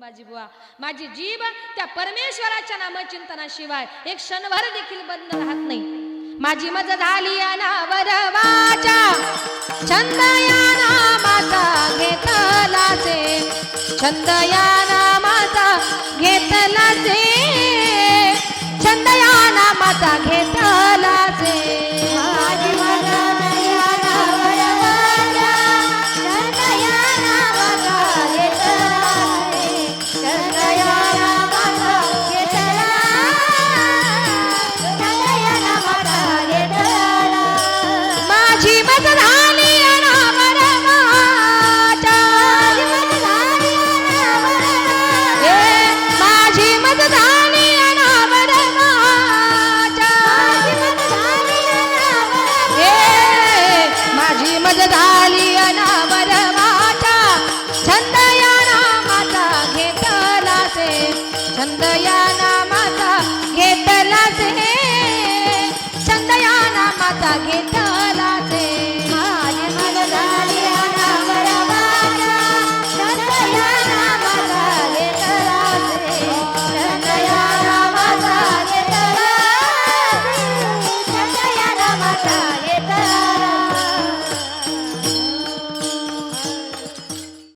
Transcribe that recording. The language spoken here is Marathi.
माझी बुवा. माझी जीभ त्या परमेश्वराच्या नामचिंतनाशिवाय एक क्षणभर देखील बंद राहत नाही. माझी मज झाली अनावर वाचा. छंद या नामाचा घेतलाचे छंद या नामाचा घेतलाचे छंद या नामाचा माझी झाली अनावर माझा छंद या नामाचा घेतला से छंद या नाम